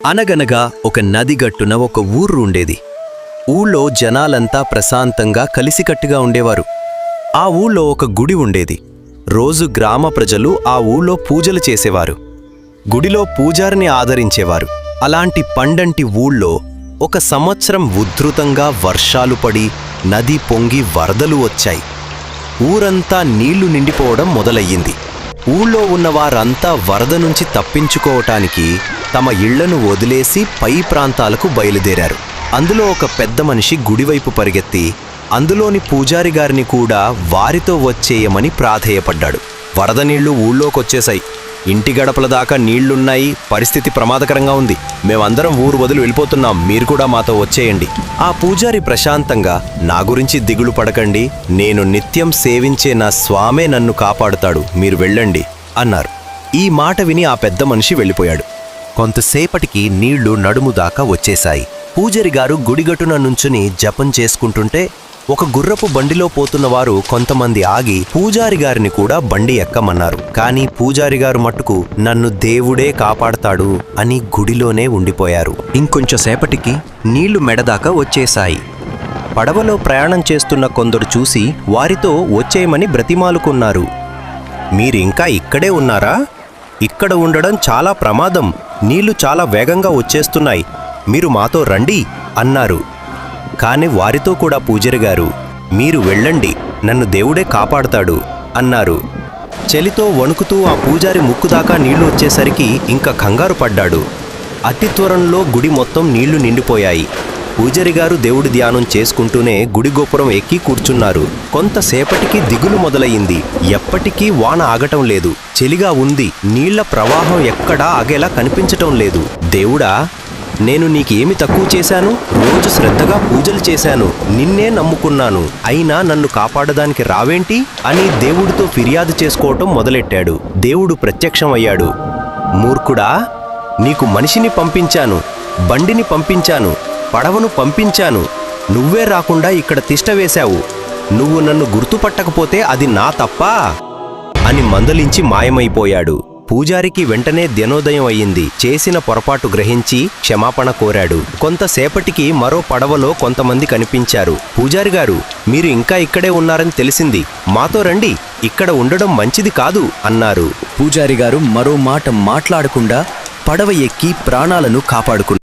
అనగనగా ఒక నది గట్టున ఒక ఊర్రు ఉండేది. ఊళ్ళో జనాలంతా ప్రశాంతంగా కలిసికట్టుగా ఉండేవారు. ఆ ఊళ్ళో ఒక గుడి ఉండేది. రోజు గ్రామ ప్రజలు ఆ ఊళ్ళో పూజలు చేసేవారు. గుడిలో పూజారిని ఆదరించేవారు. అలాంటి పండంటి ఊళ్ళో ఒక సంవత్సరం ఉద్ధృతంగా వర్షాలు పడి నది పొంగి వరదలు వచ్చాయి. ఊరంతా నీళ్ళు నిండిపోవడం మొదలయ్యింది. ఊళ్ళో ఉన్న వారంతా వరద నుంచి తప్పించుకోవటానికి తమ ఇళ్ళను వదిలేసి పై ప్రాంతాలకు బయలుదేరారు. అందులో ఒక పెద్ద మనిషి గుడివైపు పరిగెత్తి అందులోని పూజారి గారిని కూడా వారితో వచ్చేయమని ప్రాధేయపడ్డాడు. వరద నీళ్ళు ఊళ్ళోకొచ్చేశాయి. ఇంటి గడపల దాకా నీళ్ళున్నాయి. పరిస్థితి ప్రమాదకరంగా ఉంది. మేమందరం ఊరు వదిలి వెళ్ళిపోతున్నాం. మీరు కూడా మాతో వచ్చేయండి. ఆ పూజారి ప్రశాంతంగా నా గురించి దిగులు పడకండి. నేను నిత్యం సేవించే నా స్వామే నన్ను కాపాడుతాడు. మీరు వెళ్ళండి అన్నారు. ఈ మాట విని ఆ పెద్ద మనిషి వెళ్ళిపోయాడు. కొంతసేపటికి నీళ్ళు నడుము దాకా వచ్చేశాయి. పూజారి గారు గుడిగట్టున నుంచుని జపం చేసుకుంటుంటే ఒక గుర్రపు బండిలో పోతున్న వారు కొంతమంది ఆగి పూజారి గారిని కూడా బండి ఎక్కమన్నారు. కానీ పూజారి గారు మట్టుకు నన్ను దేవుడే కాపాడతాడు అని గుడిలోనే ఉండిపోయారు. ఇంకొంచెం సేపటికి నీళ్ళు మెడదాకా వచ్చేశాయి. పడవలో ప్రయాణం చేస్తున్న కొందరు చూసి వారితో వచ్చేయమని బ్రతిమాలుకున్నారు. మీరింకా ఇక్కడే ఉన్నారా? ఇక్కడ ఉండడం చాలా ప్రమాదం. నీళ్ళు చాలా వేగంగా వచ్చేస్తున్నాయి. మీరు మాతో రండి అన్నారు. కాని వారితో కూడా పూజరి గారు మీరు వెళ్ళండి నన్ను దేవుడే కాపాడుతాడు అన్నారు. చలితో వణుకుతూ ఆ పూజారి ముక్కు దాకా నీళ్ళు వచ్చేసరికి ఇంకా కంగారు పడ్డాడు. అతి త్వరంలో గుడి మొత్తం నీళ్ళు నిండిపోయాయి. పూజారి గారు దేవుడి ధ్యానం చేసుకుంటూనే గుడి గోపురం ఎక్కి కూర్చున్నారు. కొంతసేపటికి దిగులు మొదలయ్యింది. ఎప్పటికీ వాన ఆగటం లేదు. చలిగా ఉంది. నీళ్ళ ప్రవాహం ఎక్కడా ఆగేలా కనిపించటం లేదు. దేవుడా నేను నీకేమి తక్కువ చేశాను? రోజు శ్రద్ధగా పూజలు చేశాను. నిన్నే నమ్ముకున్నాను. అయినా నన్ను కాపాడడానికి రావేంటి? అని దేవుడితో ఫిర్యాదు చేసుకోవటం మొదలెట్టాడు. దేవుడు ప్రత్యక్షమయ్యాడు. మూర్ఖుడా నీకు మనిషిని పంపించాను. బండిని పంపించాను. పడవను పంపించాను. నువ్వే రాకుండా ఇక్కడ తిష్టవేశావు నువ్వు నన్ను గుర్తుపట్టకపోతే అది నా తప్పా? అని మందలించి మాయమైపోయాడు. పూజారికి వెంటనే దినోదయం అయ్యింది. చేసిన పొరపాటు గ్రహించి క్షమాపణ కోరాడు. కొంతసేపటికి మరో పడవలో కొంతమంది కనిపించారు. పూజారి గారు మీరు ఇంకా ఇక్కడే ఉన్నారని తెలిసింది. మాతో రండి ఇక్కడ ఉండడం మంచిది కాదు అన్నారు. పూజారి గారు మరో మాట మాట్లాడకుండా పడవ ఎక్కి ప్రాణాలను కాపాడుకున్నారు.